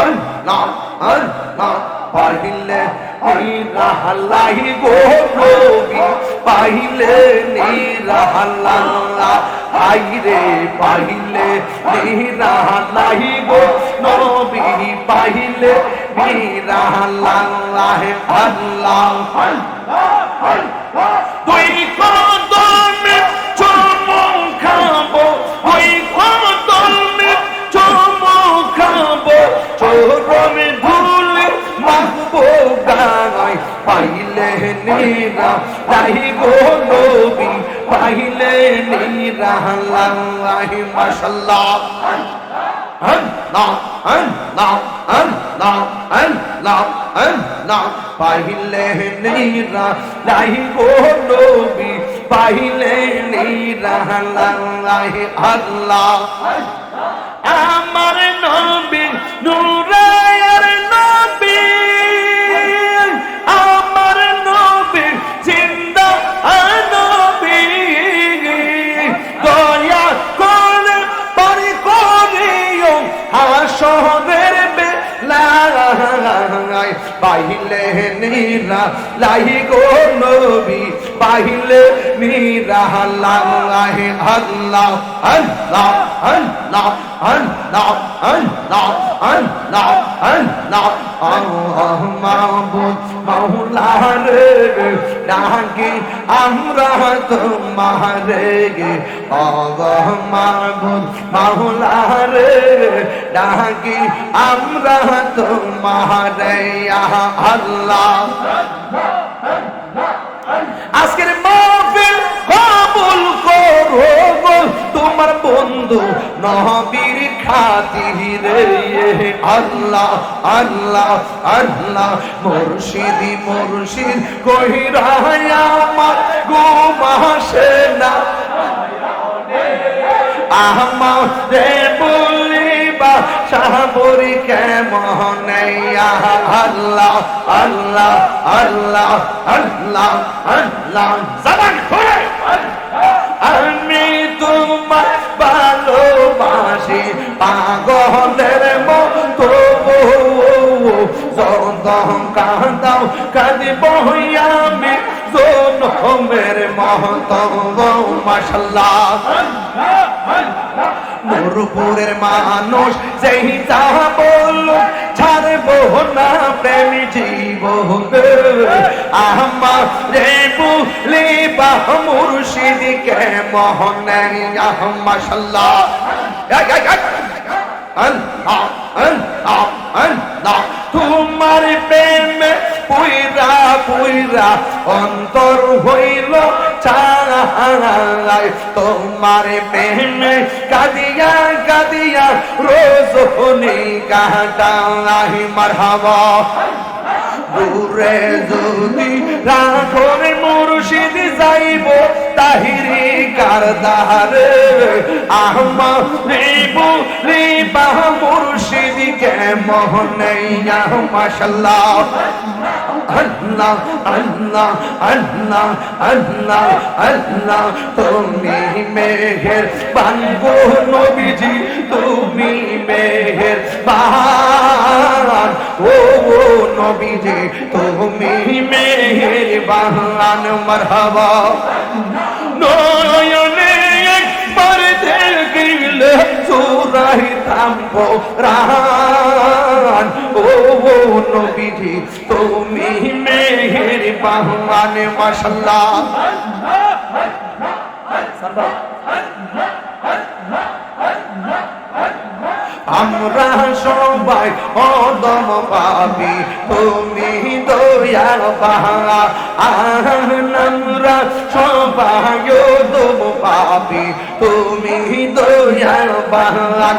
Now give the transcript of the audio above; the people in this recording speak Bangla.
আল্লাহ আল্লাহ পাহিলে নিরাহালাই গো নবী পাহিলে নিরাহালা আই রে পাহিলে নিরাহালাই গো নবী পাহিলে নিরাহালা আল্লাহ। আল্লাহ তুই কর। পাইলে নিরা, তাই গো নবী, পাইলে নিরা লাহি মাশাল্লাহ। আল্লাহ আল্লাহ আল্লাহ আল্লাহ আল্লাহ পাইলে নিরা লাই গো নবী, পাইলে নিরা লাই আল্লাহ। আমার নবী পাইলে নিরা লাই গো নবী পাহিলে নিরা লাই আল্লাহ আল্লাহ আল্লাহ আল্লাহ আল্লাহ। আল্লাহ আল্লাহ ডাকি আমরা তোমার গে আল্লাহ মাহবুব রে, ডাকি আমরা আল্লাহ। আজকের মাহফিল কবুল করো তোমার বন্ধু নবীর খাতিরে। আল্লাহ আল্লাহ আল্লাহ, মুর্শিদি, মুর্শিদ কহিরায় আমার গোমাসে না। আমারে বলিবা, সাবরি কেমন? আল্লাহ আল্লাহ আল্লাহ আল্লাহ আল্লাহ জবান খুলে কাঁদাও কাঁদিব হইয়া আমি জোন মেরে মহত মাসাল্লাহ নুরপুরের মানুষ সেই তাহা বলল ছাড়বো না, প্রেমী জীবন আমার রে বলে বাহ মুর্শিদিকে মোহন মশাল্লাহ। আন আন আন আন তোমার প্রেম পুইরা পুইরা অন্তর হইল চাই তোমার প্রেমে কাদিয়া কাদিয়া রোজ হনি কাটাই মারহাবা। দূরে যদি রাখর মুর্শিদ যাইব, তাহিরি কারদারে আহমা রিবু রিবা মুর্শিদ কে মোহনে মাশাল্লাহ। আল্লাহ আল্লাহ আল্লাহ আল্লাহ আল্লাহ, তুমি মেহের বানগো নবীজি, তুমি মেহের বান নবীজি তুমি মেহরবান, মরহবা। নয়নে একবার দেখিলে চুরাই থামবো রান ও নবীজি, তুমি মেহরবান, মাশাল্লাহ আমরা সবাই অদম পাবি তুমি দয়াল পাহা সবাই অদম পাবি তুমি দয়াল পাহান